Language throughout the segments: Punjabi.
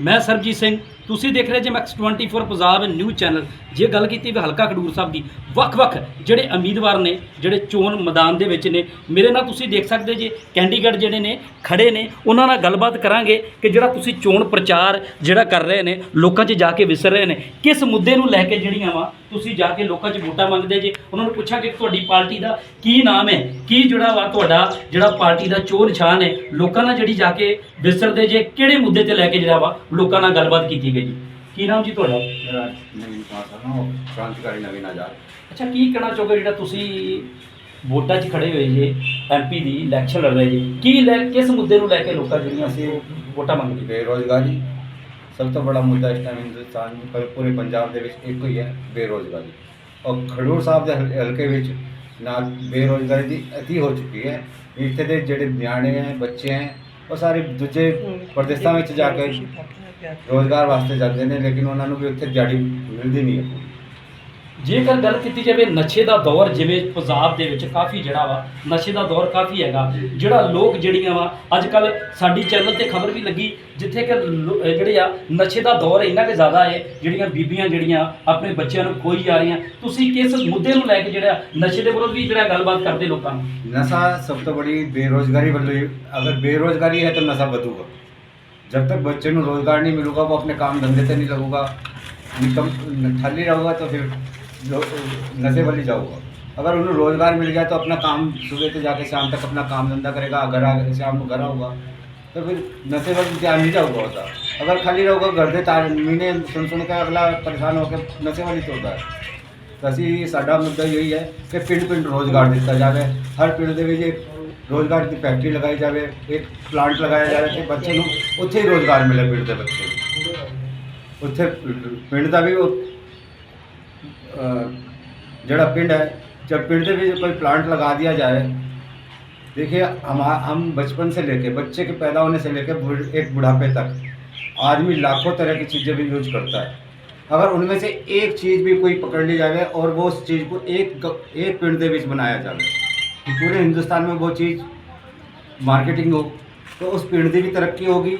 ਮੈਂ ਸਰਬਜੀਤ ਸਿੰਘ ਤੁਸੀਂ ਦੇਖ ਰਹੇ ਜੇ ਮੈਕਸ 24 ਪੰਜਾਬ ਨਿਊਜ਼ ਚੈਨਲ ਜੇ ਗੱਲ ਕੀਤੀ ਵੀ ਹਲਕਾ ਖਡੂਰ ਸਾਹਿਬ ਦੀ, ਵੱਖ-ਵੱਖ ਜਿਹੜੇ ਉਮੀਦਵਾਰ ਨੇ, ਜਿਹੜੇ ਚੋਣ ਮੈਦਾਨ ਦੇ ਵਿੱਚ ਨੇ, ਮੇਰੇ ਨਾਲ ਤੁਸੀਂ ਦੇਖ ਸਕਦੇ ਜੇ ਕੈਂਡੀਡੇਟ ਜਿਹੜੇ ਨੇ, ਖੜੇ ਨੇ, ਉਹਨਾਂ ਨਾਲ ਗੱਲਬਾਤ ਕਰਾਂਗੇ ਕਿ ਜਿਹੜਾ ਤੁਸੀਂ ਚੋਣ ਪ੍ਰਚਾਰ ਜਿਹੜਾ ਕਰ ਰਹੇ ਨੇ, ਲੋਕਾਂ 'ਚ ਜਾ ਕੇ ਵਿਸਰ ਰਹੇ ਨੇ, ਕਿਸ ਮੁੱਦੇ ਨੂੰ ਲੈ ਕੇ ਜਿਹੜੀਆਂ ਵਾ, ਤੁਸੀਂ ਜਾ ਕੇ ਲੋਕਾਂ 'ਚ ਵੋਟਾਂ ਮੰਗਦੇ ਜੇ, ਉਹਨਾਂ ਨੂੰ ਪੁੱਛਾਂਗੇ ਤੁਹਾਡੀ ਪਾਰਟੀ ਦਾ ਕੀ ਨਾਮ ਹੈ, ਕੀ ਜਿਹੜਾ ਵਾ ਤੁਹਾਡਾ ਜਿਹੜਾ ਪਾਰਟੀ ਦਾ ਚੋਣ ਨਿਸ਼ਾਨ ਹੈ, ਲੋਕਾਂ ਨਾਲ ਜਿਹੜੀ ਜਾ ਕੇ ਵਿਸਰਦੇ ਜੇ, ਕਿਹੜੇ ਮੁੱਦੇ ਤੇ ਲੈ ਕੇ ਜਿਹੜਾ ਵਾ, ਲੋਕਾਂ ਨਾਲ ਗੱਲਬਾਤ ਕੀਤੀ ਗਈ। ਜੀ। ਕੀ ਨਾਮ ਜੀ ਤੁਹਾਡਾ? ਮੇਰਾ ਨਵੀਨ ਪਾਸਾ ਨਾ ਉਹ ਕ੍ਰਾਂਤੀਕਾਰੀ ਨਵੀਨ ਆਜ਼ਾਦ ਅੱਛਾ ਕੀ ਕਹਿਣਾ ਚਾਹੋਗੇ ਜਿਹੜਾ ਤੁਸੀਂ ਵੋਟਾਂ 'ਚ ਖੜੇ ਹੋਏ ਜੇ ਐਮਪੀ ਦੀ ਇਲੈਕਸ਼ਨ ਲੜ ਰਹੇ ਜੇ? ਕੀ ਲੈ ਕਿਸ ਮੁੱਦੇ ਨੂੰ ਲੈ ਕੇ ਲੋਕਾਂ ਜਿਹੜੀਆਂ ਸੀ ਉਹ ਵੋਟਾਂ ਮੰਗਦੇ ਬੇਰੋਜ਼ਗਾਰੀ ਸਭ ਤੋਂ ਬੜਾ ਮੁੱਦਾ ਇਸ ਟਾਈਮ ਹਿੰਦੁਸਤਾਨ ਪਰ ਪੂਰੇ ਪੰਜਾਬ ਦੇ ਵਿੱਚ ਇੱਕੋ ਹੀ ਹੈ ਬੇਰੋਜ਼ਗਾਰੀ ਔਰ ਖਡੂਰ ਸਾਹਿਬ ਦੇ ਹਲ- ਹਲਕੇ ਵਿੱਚ ਨਾ ਬੇਰੋਜ਼ਗਾਰੀ ਦੀ ਅਤੀ ਹੋ ਚੁੱਕੀ ਹੈ। ਇੱਥੇ ਦੇ ਜਿਹੜੇ ਨਿਆਣੇ ਹੈ ਬੱਚੇ ਹੈ ਉਹ ਸਾਰੇ ਦੂਜੇ ਪ੍ਰਦੇਸ਼ਾਂ ਵਿੱਚ ਜਾ ਕੇ ਰੋਜ਼ਗਾਰ ਵਾਸਤੇ ਜਾਂਦੇ ਨੇ, ਲੇਕਿਨ ਉਹਨਾਂ ਨੂੰ ਵੀ ਉੱਥੇ ਦਿਹਾੜੀ ਮਿਲਦੀ ਨਹੀਂ ਹੈ। ਜੇਕਰ ਗੱਲ ਕੀਤੀ ਜਾਵੇ ਨਸ਼ੇ ਦਾ ਦੌਰ ਜਿਵੇਂ ਪੰਜਾਬ ਦੇ ਵਿੱਚ ਕਾਫੀ ਜਿਹੜਾ ਵਾ ਨਸ਼ੇ ਦਾ ਦੌਰ ਕਾਫੀ ਹੈਗਾ ਜਿਹੜਾ ਲੋਕ ਜਿਹੜੀਆਂ ਵਾ ਅੱਜ ਕੱਲ ਸਾਡੀ ਚੈਨਲ ਤੇ ਖਬਰ ਵੀ ਲੱਗੀ ਜਿੱਥੇ ਕਿ ਲੋ- ਅਹ ਜਿਹੜੇ ਆ ਨਸ਼ੇ ਦਾ ਦੌਰ ਇੰਨਾ ਕਿ ਜ਼ਿਆਦਾ ਹੈ ਜਿਹੜੀਆਂ ਬੀਬੀਆਂ ਜਿਹੜੀਆਂ ਆਪਣੇ ਬੱਚਿਆਂ ਨੂੰ ਖੋਈ ਜਾ ਰਹੀਆਂ ਤੁਸੀਂ ਕਿਸ ਮੁੱਦੇ ਨੂੰ ਲੈ ਕੇ ਜਿਹੜਾ ਨਸ਼ੇ ਦੇ ਵਿਰੁੱਧ ਵੀ ਜਿਹੜਾ ਗੱਲਬਾਤ ਕਰਦੇ ਲੋਕਾਂ ਨੂੰ नशा सब तो बड़ी बेरोजगारी बन रही अगर बेरोजगारी है तो नशा बदूगा जब तक बच्चे को रोजगार नहीं मिलूगा वो अपने काम धंधे से नहीं लगूगा निकम खाली रहूगा तो फिर लो- नशे वाली जाऊगा अगर उन्हें रोजगार मिल गया तो अपना काम सुबह से जाके शाम तक अपना काम धंधा करेगा घर आ शाम को घर आऊगा तो फिर नशे वाली ध्यान नहीं जाऊगा होता अगर खाली रहूगा घर ਦੇ ਤਾਰ ਮਹੀਨੇ ਸੁਣ ਸੁਣ ਕੇ ਅਗਲਾ ਪਰੇਸ਼ਾਨ ਹੋ ਕੇ ਨਸ਼ੇ ਵਾਲੀ ਤੋਂ ਹੁੰਦਾ ਹੈ ਤਾਂ ਅਸੀਂ ਸਾਡਾ ਮੁੱਦਾ ਇਹੀ ਹੈ ਕਿ ਪਿੰਡ ਪਿੰਡ ਰੋਜ਼ਗਾਰ ਦਿੱਤਾ ਜਾਵੇ ਹਰ ਪਿੰਡ ਦੇ ਵਿੱਚ ਇੱਕ ਰੋਜ਼ਗਾਰ ਦੀ ਫੈਕਟਰੀ ਲਗਾਈ ਜਾਵੇ ਇੱਕ ਪਲਾਂਟ ਲਗਾਇਆ ਜਾਵੇ ਕਿ ਬੱਚੇ ਨੂੰ ਉੱਥੇ ਹੀ ਰੋਜ਼ਗਾਰ ਮਿਲੇ ਪਿੰਡ ਦੇ ਬੱਚੇ ਨੂੰ ਉੱਥੇ ਪਿੰਡ ਦਾ ਵੀ ਉਹ ਅ, ਜਿਹੜਾ ਪਿੰਡ ਹੈ जब पिंड ਦੇ ਵਿੱਚ कोई प्लांट लगा दिया जाए देखिए हम हम बचपन से लेके बच्चे के पैदा होने से लेके बूढ़- एक बुढ़ापे तक आदमी लाखों तरह की चीज़ें भी यूज करता है अगर उनमें से एक चीज़ भी कोई पकड़ ली जाए और वो उस चीज़ को एक ग- एक पिंड ਦੇ ਵਿੱਚ बनाया जाए कि पूरे हिंदुस्तान में वो चीज़ मार्केटिंग हो तो उस पिंड की भी तरक्की होगी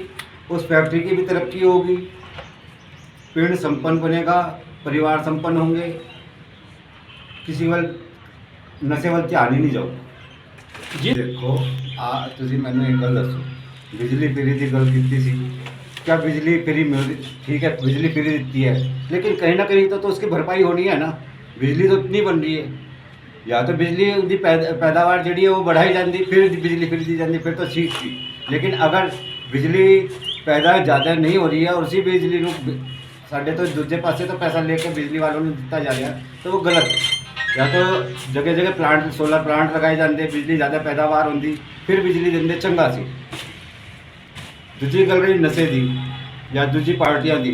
उस फैक्ट्री की भी तरक्की होगी पिंड संपन्न बनेगा परिवार संपन्न होंगे ਕਿਸੇ ਵੱਲ ਨਸ਼ੇ ਵੱਲ ਧਿਆਨ ਹੀ ਨਹੀਂ ਜਾਊਗਾ ਜੀ ਦੇਖੋ ਆ ਤੁਸੀਂ ਮੈਨੂੰ ਇੱਕ ਗੱਲ ਦੱਸੋ ਬਿਜਲੀ ਫਰੀ ਦੀ ਗੱਲ ਕੀਤੀ ਸੀ क्या बिजली फ्री मिल ठीक है बिजली फ्री देती है लेकिन कहीं ना कहीं तो, तो उसकी भरपाई होनी है ना बिजली तो इतनी बन रही है या तो बिजली ਦੀ ਪੈਦਾ- ਪੈਦਾਵਾਰ ਜਿਹੜੀ ਹੈ ਉਹ बढ़ाई ਜਾਂਦੀ ਫਿਰ ਬਿਜਲੀ फ्री दी ਜਾਂਦੀ ਫਿਰ ਤਾਂ ਠੀਕ ਸੀ ਲੇਕਿਨ ਅਗਰ ਬਿਜਲੀ ਪੈਦਾ ਜ਼ਿਆਦਾ ਨਹੀਂ ਹੋ ਰਹੀ ਹੈ ਔਰ ਉਸੇ ਬਿਜਲੀ ਨੂੰ ਬ- ਸਾਡੇ ਤੋਂ ਦੂਜੇ ਪਾਸੇ ਤੋਂ ਪੈਸਾ ਲੈ ਕੇ ਬਿਜਲੀ ਵਾਲੋਂ ਨੂੰ ਦਿੱਤਾ ਜਾ ਰਿਹਾ, ਤਾਂ ਉਹ ਗਲਤ। ਜਾਂ ਤਾਂ ਜਗ੍ਹਾ ਜਗ੍ਹਾ ਪਲਾਂਟ ਸੋਲਰ ਪਲਾਂਟ ਲਗਾਏ ਜਾਂਦੇ, ਬਿਜਲੀ ਜ਼ਿਆਦਾ ਪੈਦਾਵਾਰ ਹੁੰਦੀ, ਫਿਰ ਬਿਜਲੀ ਦਿੰਦੇ ਚੰਗਾ ਸੀ। ਦੂਜੀ ਗੱਲ ਰਹੀ ਨਸ਼ੇ ਦੀ, ਜਾਂ ਦੂਜੀ ਪਾਰਟੀਆਂ ਦੀ।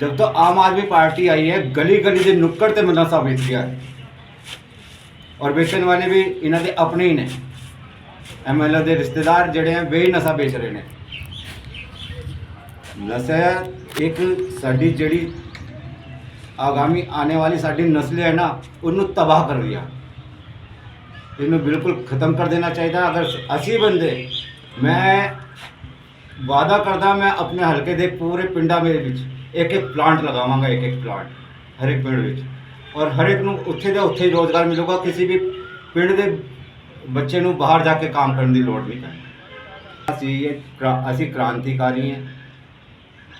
ਜਦ ਤੋਂ ਆਮ ਆਦਮੀ ਪਾਰਟੀ ਆਈ ਹੈ ਗਲੀ ਗਲੀ ਦੇ ਨੁੱਕੜ ਤੇ ਨਸ਼ਾ ਵੇਚ ਗਿਆ ਹੈ। ਔਰ ਵੇਚਣ ਵਾਲੇ ਵੀ ਇਹਨਾਂ ਦੇ ਆਪਣੇ ਹੀ ਨੇ। ਐਮਐਲਏ ਦੇ ਰਿਸ਼ਤੇਦਾਰ ਜਿਹੜੇ ਆ ਵੇ ਨਸ਼ਾ ਵੇਚ ਰਹੇ ਨੇ। ਨਸ਼ਾ ਇੱਕ ਸਾਡੀ ਜਿਹੜੀ ਆਗਾਮੀ ਆने ਵਾਲੀ ਸਾਡੀ ਨਸਲ ਹੈ ਨਾ, ਉਹਨੂੰ ਤਬਾਹ ਕਰ ਰਿਹਾ ਇਹਨੂੰ ਬਿਲਕੁਲ ਖਤਮ ਕਰ ਦੇਣਾ ਚਾਹੀਦਾ। ਅਗਰ ਅਸੀਂ ਬੰਦੇ, ਮੈਂ ਵਾਅਦਾ ਕਰਦਾ ਮੈਂ ਆਪਣੇ ਹਲਕੇ ਦੇ ਪੂਰੇ ਪਿੰਡਾਂ ਦੇ ਵਿੱਚ ਇੱਕ ਇੱਕ ਪਲਾਂਟ ਲਗਾਵਾਂਗਾ, ਇੱਕ ਇੱਕ ਪਲਾਂਟ ਹਰ ਇੱਕ ਪਿੰਡ ਵਿੱਚ। ਔਰ ਹਰ ਇੱਕ ਨੂੰ ਉੱਥੇ ਦਾ ਉੱਥੇ ਹੀ ਰੋਜ਼ਗਾਰ ਮਿਲੂਗਾ, ਕਿਸੇ ਵੀ ਪਿੰਡ ਦੇ ਬੱਚੇ ਨੂੰ ਬਾਹਰ ਜਾ ਕੇ ਕੰਮ ਕਰਨ ਦੀ ਲੋੜ ਨਹੀਂ ਪੈਣੀ ਅਸੀਂ ਇਹ ਅਸੀਂ ਕ੍ਰਾਂਤੀਕਾਰੀ ਹਾਂ।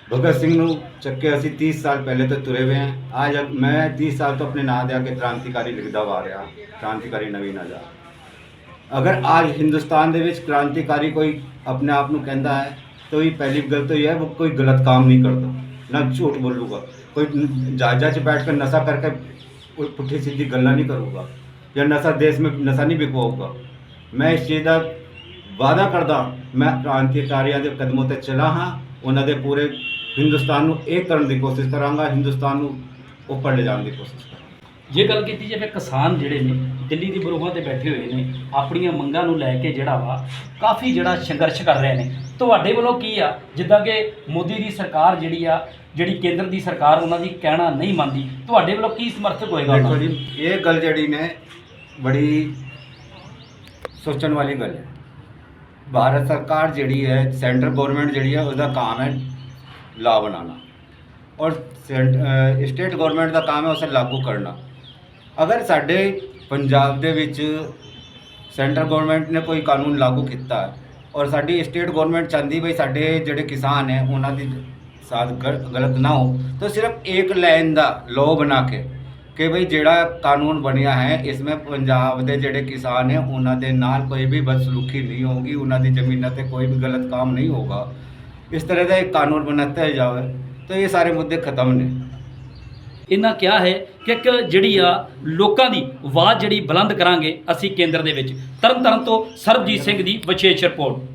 ਭਗਤ ਸਿੰਘ ਨੂੰ ਚੱਕੇ ਅਸੀਂ 30 ਸਾਲ ਪਹਿਲੇ ਤੋਂ ਤੁਰੇ ਹੋਏ ਹਾਂ। ਅੱਜ ਮੈਂ 30 ਸਾਲ ਤੋਂ ਆਪਣੇ ਨਾਂ ਦੇ ਅੱਗੇ ਕ੍ਰਾਂਤੀਕਾਰੀ ਲਿਖਦਾ ਵਾ ਰਿਹਾ, ਕ੍ਰਾਂਤੀਕਾਰੀ ਨਵੀਨ ਆਜ਼ਾਦ ਅਗਰ ਅੱਜ ਹਿੰਦੁਸਤਾਨ ਦੇ ਵਿੱਚ ਕ੍ਰਾਂਤੀਕਾਰੀ ਕੋਈ ਆਪਣੇ ਆਪ ਨੂੰ ਕਹਿੰਦਾ ਹੈ, ਤਾਂ ਇਹ ਪਹਿਲੀ ਗੱਲ ਤਾਂ ਇਹ ਹੈ, ਉਹ ਕੋਈ ਗਲਤ ਕੰਮ ਨਹੀਂ ਕਰਦਾ, ਨਾ ਝੂਠ ਬੋਲੂਗਾ। ਕੋਈ ਜਹਾਜ਼ਾਂ 'ਚ ਬੈਠ ਕੇ ਨਸ਼ਾ ਕਰਕੇ ਕੋਈ ਪੁੱਠੀ ਸਿੱਧੀ ਗੱਲਾਂ ਨਹੀਂ ਕਰੂਗਾ, ਜਾਂ ਨਸ਼ਾ ਦੇਸ਼ ਵਿੱਚ ਨਸ਼ਾ ਨਹੀਂ ਵਿਕਵਾਊਗਾ। ਮੈਂ ਇਸ ਚੀਜ਼ ਦਾ ਵਾਅਦਾ ਕਰਦਾ, ਮੈਂ ਕ੍ਰਾਂਤੀਕਾਰੀਆਂ ਦੇ ਕਦਮੋਂ ਤੇ ਚੱਲਾ ਹਾਂ, ਉਹਨਾਂ ਦੇ ਪੂਰੇ ਹਿੰਦੁਸਤਾਨ ਨੂੰ ਇਹ ਕਰਨ ਦੀ ਕੋਸ਼ਿਸ਼ ਕਰਾਂਗਾ ਹਿੰਦੁਸਤਾਨ ਨੂੰ ਉੱਪਰ ਲੈ ਜਾਣ ਦੀ ਕੋਸ਼ਿਸ਼ ਕਰਾਂਗਾ। ਜੇ ਗੱਲ ਕੀਤੀ ਜਾਵੇ ਕਿਸਾਨ ਜਿਹੜੇ ਨੇ ਦਿੱਲੀ ਦੀ ਬਰੂਹਾਂ ਤੇ ਬੈਠੇ ਹੋਏ ਨੇ ਆਪਣੀਆਂ ਮੰਗਾਂ ਨੂੰ ਲੈ ਕੇ ਜਿਹੜਾ ਵਾ ਕਾਫੀ ਜਿਹੜਾ ਸੰਘਰਸ਼ ਕਰ ਰਹੇ ਨੇ। ਤੁਹਾਡੇ ਵੱਲੋਂ ਕੀ ਆ? ਜਿੱਦਾਂ ਕਿ ਮੋਦੀ ਦੀ ਸਰਕਾਰ ਜਿਹੜੀ ਆ ਜਿਹੜੀ ਕੇਂਦਰ ਦੀ ਸਰਕਾਰ ਉਹਨਾਂ ਦੀ ਕਹਿਣਾ ਨਹੀਂ ਮੰਨਦੀ ਤੁਹਾਡੇ ਵੱਲੋਂ ਕੀ ਸਮਰਥਕ ਹੋਏਗਾ ਉਹਨਾਂ ਦੇਖੋ ਦਾ? ਜੀ ਇਹ ਗੱਲ ਜਿਹੜੀ ਨੇ ਬੜੀ ਸੋਚਣ ਵਾਲੀ ਗੱਲ ਹੈ। ਭਾਰਤ ਸਰਕਾਰ ਜਿਹੜੀ ਹੈ ਸੈਂਟਰ ਗਵਰਨਮੈਂਟ ਜਿਹੜੀ ਹੈ ਉਹਦਾ ਕੰਮ ਹੈ ਲਾ ਬਣਾਉਣਾ। ਔਰ ਸੈਂਟ- ਸਟੇਟ ਗਵਰਨਮੈਂਟ ਦਾ ਕੰਮ ਹੈ ਉਸੇ ਲਾਗੂ ਕਰਨਾ। ਅਗਰ ਸਾਡੇ ਪੰਜਾਬ ਦੇ ਵਿੱਚ ਸੈਂਟਰ ਗਵਰਨਮੈਂਟ ਨੇ ਕੋਈ ਕਾਨੂੰਨ ਲਾਗੂ ਕੀਤਾ ਔਰ ਸਾਡੀ ਸਟੇਟ ਗਵਰਨਮੈਂਟ ਚਾਹੁੰਦੀ ਵੀ ਸਾਡੇ ਜਿਹੜੇ ਕਿਸਾਨ ਹੈ, ਉਹਨਾਂ ਦੀ ਸਾਥ ਗਲ- ਗਲਤ ਨਾ ਹੋ, ਤਾਂ ਸਿਰਫ ਇੱਕ ਲਾਈਨ ਦਾ ਲਾਅ ਬਣਾ ਕੇ ਕਿ ਬਈ ਜਿਹੜਾ ਕਾਨੂੰਨ ਬਣਿਆ ਹੈ, ਇਸ ਵਿੱਚ ਪੰਜਾਬ ਦੇ ਜਿਹੜੇ ਕਿਸਾਨ ਹੈ, ਉਹਨਾਂ ਦੇ ਨਾਲ ਕੋਈ ਵੀ ਬਦਸਲੂਕੀ ਨਹੀਂ ਹੋਗੀ ਉਹਨਾਂ ਦੀ ਜ਼ਮੀਨਾਂ ਤੇ ਕੋਈ ਵੀ ਗਲਤ ਕੰਮ ਨਹੀਂ ਹੋਗਾ ਇਸ ਤਰ੍ਹਾਂ ਦਾ ਇੱਕ ਕਾਨੂੰਨ ਬਣਾਤਾ ਜਾਵੇ, ਤਾਂ ਇਹ ਸਾਰੇ ਮੁੱਦੇ ਖਤਮ ਨੇ। ਇਹਨਾਂ ਕਿਹਾ ਹੈ ਕਿ ਇੱਕ ਜਿਹੜੀ ਆ ਲੋਕਾਂ ਦੀ ਆਵਾਜ਼ ਜਿਹੜੀ ਬੁਲੰਦ ਕਰਾਂਗੇ ਅਸੀਂ ਕੇਂਦਰ ਦੇ ਵਿੱਚ, ਤਰਨਤਾਰਨ ਤੋਂ ਸਰਬਜੀਤ ਸਿੰਘ ਦੀ ਵਿਸ਼ੇਸ਼ ਰਿਪੋਰਟ।